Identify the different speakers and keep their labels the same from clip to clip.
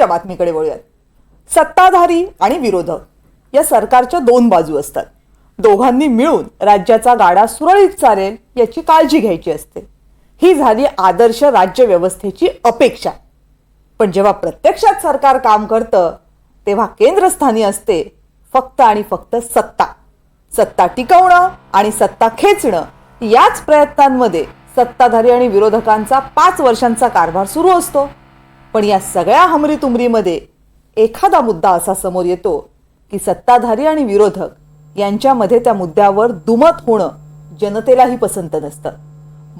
Speaker 1: पुढच्या बातमीकडे वळूयात. सत्ताधारी आणि विरोधक या सरकारच्या दोन बाजू असतात. दोघांनी मिळून राज्याचा गाडा सुरळीत चालेल याची काळजी घ्यायची असते. ही झाली आदर्श राज्य व्यवस्थेची अपेक्षा. पण जेव्हा प्रत्यक्षात सरकार काम करतं तेव्हा केंद्रस्थानी असते फक्त आणि फक्त सत्ता. सत्ता टिकवणं आणि सत्ता खेचणं याच प्रयत्नांमध्ये सत्ताधारी आणि विरोधकांचा पाच वर्षांचा कारभार सुरू असतो. पण या सगळ्या हमरीतुमरीमध्ये एखादा मुद्दा असा समोर येतो की सत्ताधारी आणि विरोधक यांच्यामध्ये त्या मुद्द्यावर दुमत होणं जनतेलाही पसंत नसतं.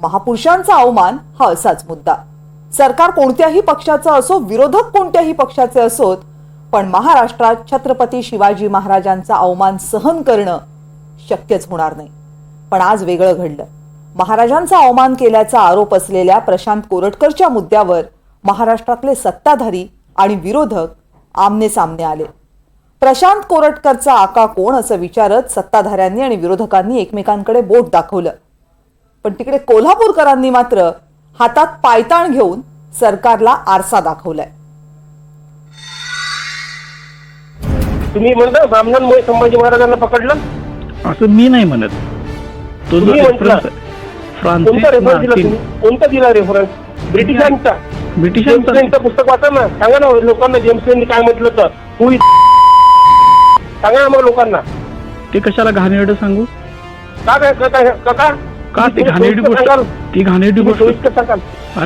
Speaker 1: महापुरुषांचा अवमान हा असाच मुद्दा. सरकार कोणत्याही पक्षाचं असो विरोधक कोणत्याही पक्षाचे असोत पण महाराष्ट्रात छत्रपती शिवाजी महाराजांचा अवमान सहन करणं शक्यच होणार नाही. पण आज वेगळं घडलं. महाराजांचा अवमान केल्याचा आरोप असलेल्या प्रशांत कोरटकरच्या मुद्द्यावर महाराष्ट्रातले सत्ताधारी आणि विरोधक आमने सामने आले. प्रशांत कोरटकरचा आका कोण असं विचारत सत्ताधाऱ्यांनी आणि विरोधकांनी एकमेकांकडे बोट दाखवलं. पण तिकडे कोल्हापूरकरांनी मात्र हातात पायताण घेऊन सरकारला आरसा दाखवलाय.
Speaker 2: तुम्ही म्हणता ब्राह्मणांमुळे संभाजी महाराजांना पकडलं?
Speaker 3: असं मी नाही म्हणत. तो जो
Speaker 2: तुम्ही म्हटलं.
Speaker 3: रेफरन्स
Speaker 2: कोणता रेफरन्स दिला तुम्ही? कोणता दिला रेफरन्स ब्रिटिशांचा.
Speaker 3: ब्रिटिशांचा.
Speaker 2: पुस्तक वाचा ना. सांगा ना लोकांना जेम्स लेननी काय म्हटलं तर. तू सांगा ना मग लोकांना.
Speaker 3: ते कशाला घाणेरडं सांगू?
Speaker 2: का काय का काय का का?
Speaker 3: का ते घाणेरडी गोष्ट ती घाणेरडी गोष्ट
Speaker 2: सोयीस्कर सांगाल.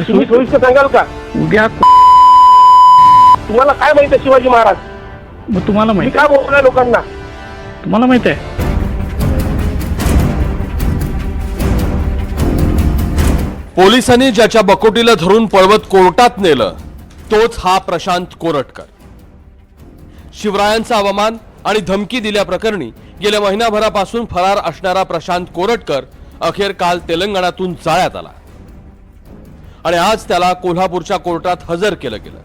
Speaker 2: तुम्ही
Speaker 3: सोयीस्कर-
Speaker 2: सांगाल का?
Speaker 3: उद्या
Speaker 2: तुम्हाला काय माहिती आहे शिवाजी महाराज?
Speaker 3: मग तुम्हाला माहीत
Speaker 2: काय
Speaker 3: आहे
Speaker 2: बोलताय लोकांना?
Speaker 3: तुम्हाला माहीत आहे?
Speaker 4: पोलिसांनी ज्याच्या बकोटीला धरून पळवत कोर्टात नेलं तोच हा प्रशांत कोरटकर. शिवरायांचा अवमान आणि धमकी दिल्याप्रकरणी गेल्या महिनाभरापासून फरार असणारा प्रशांत कोरटकर अखेर काल तेलंगणातून जाळ्यात आला. आणि आज त्याला कोल्हापूरच्या कोर्टात हजर केलं गेलं.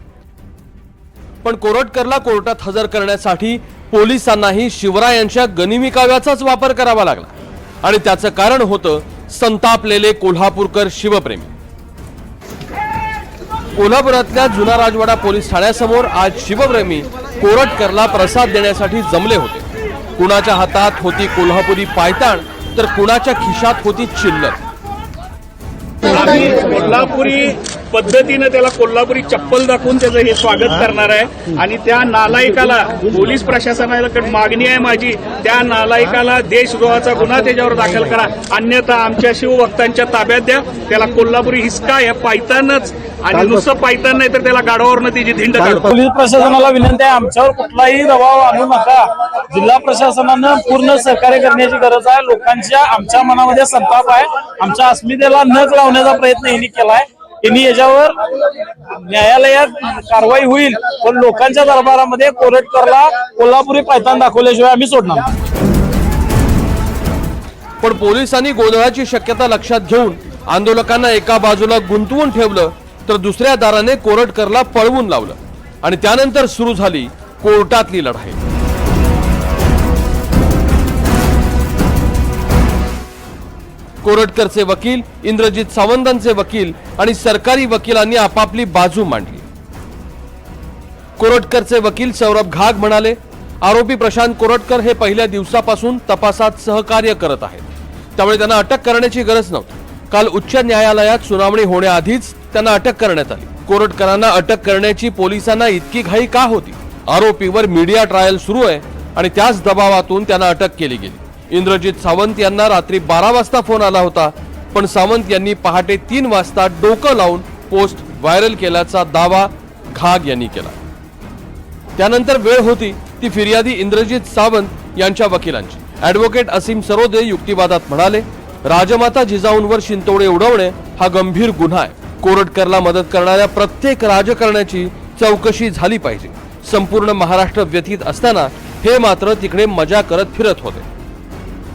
Speaker 4: पण कोरटकरला कोर्टात हजर करण्यासाठी पोलिसांनाही शिवरायांच्या गनिमी काव्याचाच वापर करावा लागला. आणि त्याचं कारण होतं संतापलेले कोल्हापूरकर शिवप्रेमी. कोल्हापुरातल्या जुना राजवाडा पोलीस ठाण्यासमोर आज शिवप्रेमी कोरटकरला प्रसाद देण्यासाठी जमले होते. कुणाच्या हातात होती कोल्हापुरी पायताण तर कुणाच्या खिशात होती चिल्लर
Speaker 5: कोल्हापुरी पद्धतीनं त्याला कोल्हापुरी चप्पल दाखवून त्याचं हे स्वागत करणार आहे. आणि त्या नालायकाला पोलीस प्रशासनाकडे मागणी आहे माझी. त्या नालायकाला देशद्रोहाचा गुन्हा त्याच्यावर दाखल करा. अन्यथा आमच्या शिवभक्तांच्या ताब्यात द्या. त्याला कोल्हापुरी हिसका या पायतानच. आणि नुसतं पायतान नाही तर त्याला गाडावरनं त्याची धिंड
Speaker 6: पोलीस प्रशासनाला विनंती आहे आमच्यावर कुठलाही दबाव आणू नका. जिल्हा प्रशासनानं पूर्ण सहकार्य करण्याची गरज आहे. लोकांच्या आमच्या मनामध्ये संताप आहे. आमच्या अस्मितेला नख लावण्याचा प्रयत्न यांनी केलाय. त्यांनी याच्यावर न्यायालयात कारवाई होईल. पण लोकांच्या दरबारामध्ये कोरटकरला कोल्हापुरी पायतान दाखवल्याशिवाय आम्ही सोडणार
Speaker 4: पण पोलिसांनी गोंधळाची शक्यता लक्षात घेऊन आंदोलकांना एका बाजूला गुंतवून ठेवलं तर दुसऱ्या दाराने कोरटकरला पळवून लावलं. आणि त्यानंतर सुरू झाली कोर्टातली लढाई. कोरटकरचे वकील इंद्रजित सावंतांचे वकील आणि सरकारी वकिलांनी आपापली बाजू मांडली. कोरटकरचे वकील सौरभ घाग म्हणाले आरोपी प्रशांत कोरटकर हे पहिल्या दिवसापासून तपासात सहकार्य करत आहेत. त्यामुळे त्यांना अटक करण्याची गरज नव्हती. काल उच्च न्यायालयात सुनावणी होण्याआधीच त्यांना अटक करण्यात आली. कोरटकरांना अटक करण्याची पोलिसांना इतकी घाई का होती? आरोपीवर मीडिया ट्रायल सुरू आहे आणि त्याच दबावातून त्यांना अटक केली गेली. इंद्रजित सावंत यांना रात्री बारा वाजता फोन आला होता. पण सावंत यांनी पहाटे तीन वाजता डोकं लावून पोस्ट व्हायरल केल्याचा दावा घाग यांनी केला. त्यानंतर वेळ होती ती फिर्यादी इंद्रजित सावंत यांच्या वकिलांची. ऍडव्होकेट असीम सरोदे युक्तिवादात म्हणाले राजमाता जिजाऊंवर शिंतोडे उडवणे हा गंभीर गुन्हा आहे. कोरटकरला मदत करणाऱ्या प्रत्येक राजकारण्याची चौकशी झाली पाहिजे. संपूर्ण महाराष्ट्र व्यथित असताना हे मात्र तिकडे मजा करत फिरत होते.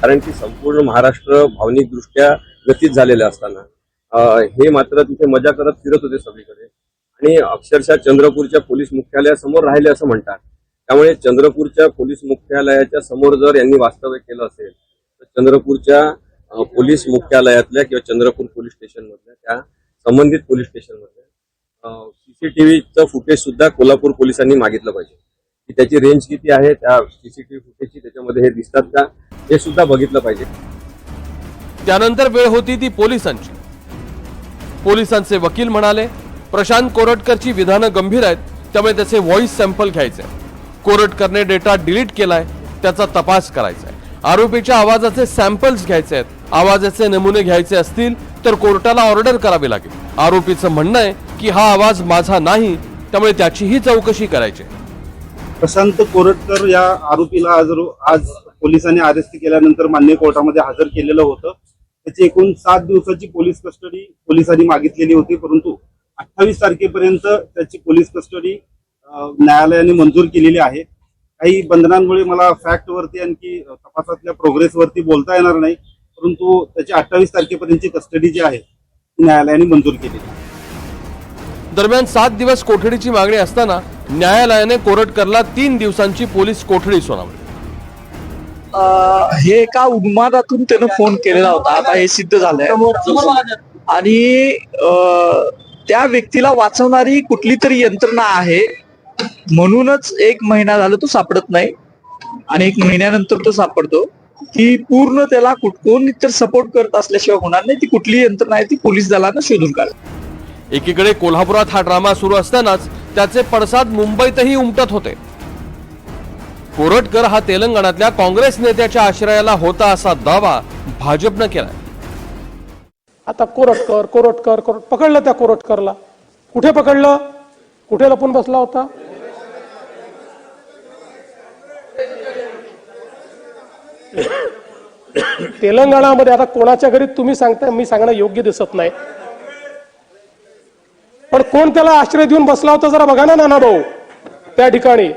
Speaker 7: कारण की संपूर्ण महाराष्ट्र भावनिकदृष्ट्या गतीत झालेलं असताना हे मात्र तिथे मजा करत फिरत होते सगळीकडे. आणि अक्षरशः चंद्रपूरच्या पोलीस मुख्यालयासमोर राहिले असं म्हणतात. त्यामुळे चंद्रपूरच्या पोलीस मुख्यालयाच्या समोर जर यांनी वास्तव्य केलं असेल तर चंद्रपूरच्या पोलीस मुख्यालयातल्या किंवा चंद्रपूर पोलीस स्टेशन मधल्या त्या संबंधित पोलीस स्टेशन मधल्या सीसीटीव्हीचं फुटेज सुद्धा कोल्हापूर पोलिसांनी मागितलं पाहिजे. की त्याची रेंज किती आहे त्या सीसीटीव्ही फुटेजची त्याच्यामध्ये हे दिसतात का हे सुद्धा बघितलं पाहिजे.
Speaker 4: त्यानंतर वेळ होती ती पोलिसांची. पोलिसांचे वकील म्हणाले प्रशांत कोरटकरची विधानं गंभीर आहेत त्यामुळे त्याचे व्हॉइस सॅम्पल घ्यायचे कोरटकरने डेटा डिलीट केलाय त्याचा तपास करायचा आहे. आरोपीच्या आवाजाचे सॅम्पल्स घ्यायचे आहेत. आवाजाचे नमुने घ्यायचे असतील तर कोर्टाला ऑर्डर करावी लागेल. आरोपीचं म्हणणं आहे की हा आवाज माझा नाही त्यामुळे त्याचीही चौकशी करायची आहे.
Speaker 8: प्रशांत कोरटकर या आरोपीला आज आज पोलिसांनी अरेस्ट केल्यानंतर मान्य कोर्टामध्ये हजर केलेलं होतं. त्याची एकूण सात दिवसाची पोलीस कस्टडी पोलिसांनी मागितलेली होती परंतु अठ्ठावीस तारखेपर्यंत त्याची पोलीस कस्टडी न्यायालयाने मंजूर केलेली आहे. काही बंधनांमुळे मला फॅक्ट वरती आणखी तपासातल्या प्रोग्रेस वरती बोलता येणार नाही परंतु त्याची अठ्ठावीस तारखेपर्यंतची कस्टडी जी आहे ती न्यायालयाने मंजूर केलेली आहे.
Speaker 4: दरम्यान सात दिवस कोठडीची मागणी असताना न्यायालयाने कोरटकरला तीन दिवसांची पोलीस कोठडी सुनावली.
Speaker 9: अं, हे एका उन्मादातून त्यानं फोन केलेला होता. आता हे सिद्ध झालंय. आणि अं, त्या व्यक्तीला वाचवणारी कुठली तरी यंत्रणा आहे. म्हणूनच एक महिना झाला तो सापडत नाही. आणि एक महिन्यानंतर तो सापडतो. की पूर्ण त्याला कुठ- कोण इतर सपोर्ट करत असल्याशिवाय होणार नाही. ती कुठली यंत्रणा आहे ती पोलीस दलानं शोधून काढ
Speaker 4: एकीकडे कोल्हापुरात हा ड्रामा सुरू असतानाच त्याचे पडसाद मुंबईतही उमटत होते. कोरटकर हा तेलंगणातल्या काँग्रेस नेत्याच्या आश्रयाला होता असा दावा भाजपनं केलाय.
Speaker 10: आता कोरटकर कोरटकर कोरट पकडलं त्या कोरटकरला. कुठे पकडलं? कुठे लपून बसला होता? तेलंगणामध्ये आता कोणाच्या घरी तुम्ही सांगताय मी सांगणं योग्य दिसत नाही. पण कोण त्याला आश्रय देऊन बसला होता जरा बघा ना नाना भाऊ. त्या ठिकाणी.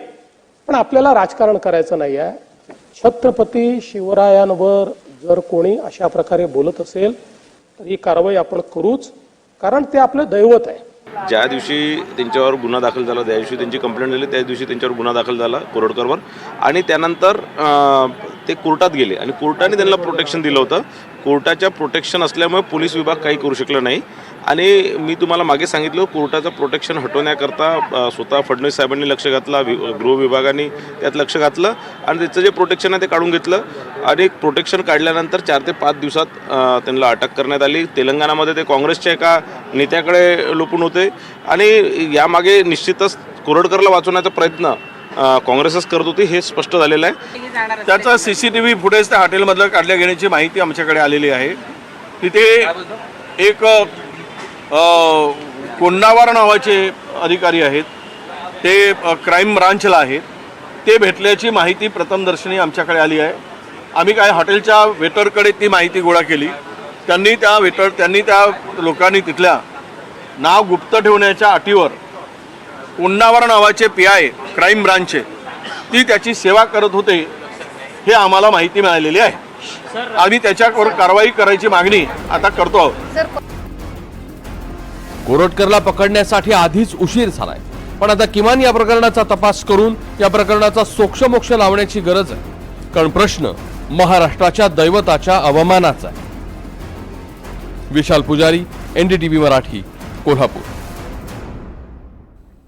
Speaker 10: पण आपल्याला राजकारण करायचं नाही आहे छत्रपती शिवरायांवर जर कोणी अशा प्रकारे बोलत असेल तर ही कारवाई आपण करूच कारण ते आपलं दैवत आहे.
Speaker 11: ज्या दिवशी त्यांच्यावर गुन्हा दाखल झाला त्या दिवशी त्यांची कंप्लेंट झाली त्या दिवशी त्यांच्यावर गुन्हा दाखल झाला कोरडकरवर. आणि त्यानंतर ते कोर्टात गेले आणि कोर्टाने त्यांना प्रोटेक्शन दिलं होतं. कोर्टाच्या प्रोटेक्शन असल्यामुळे पोलीस विभाग काही करू शकलं नाही. आणि मी तुम्हाला मागे सांगितलं कोर्टाचं प्रोटेक्शन हटवण्याकरता स्वतः फडणवीस साहेबांनी लक्ष घातला वि गृह विभागाने त्यात लक्ष घातलं आणि त्याचं जे प्रोटेक्शन आहे ते काढून घेतलं. आणि प्रोटेक्शन काढल्यानंतर चार ते पाच दिवसात त्यांना अटक करण्यात आली. तेलंगणामध्ये ते काँग्रेसच्या एका नेत्याकडे लोपून होते. आणि यामागे निश्चितच कोरडकरला वाचवण्याचा प्रयत्न काँग्रेसच करत होती हे स्पष्ट झालेलं आहे.
Speaker 5: त्याचा सीसीटीव्ही फुटेज त्या हॉटेलमधलं काढल्या घेण्याची माहिती आमच्याकडे आलेली आहे. तिथे एक कोंडावार नावाचे अधिकारी आहेत. ते क्राईम ब्रांचला आहेत. ते भेटल्याची माहिती प्रथमदर्शनी आमच्याकडे आली आहे. आम्ही काय हॉटेलच्या वेटरकडे ती माहिती गोळा केली. त्यांनी त्या वेटर त्यांनी त्या लोकांनी तिथल्या नाव गुप्त ठेवण्याच्या अटीवर कोंडावर नावाचे पी आय क्राईम ब्रांचचे ती त्याची सेवा करत होते हे आम्हाला माहिती मिळालेली आहे. आम्ही त्याच्यावर कारवाई करायची मागणी आता करतो आहोत.
Speaker 4: कोरटकरला पकडण्यासाठी आधीच उशीर झालाय. पण आता किमान या प्रकरणाचा तपास करून या प्रकरणाचा सोक्षमोक्ष लावण्याची गरज आहे. कारण प्रश्न महाराष्ट्राच्या दैवताच्या अवमानाचा आहे. विशाल पुजारी एनडीटीव्ही मराठी कोल्हापूर.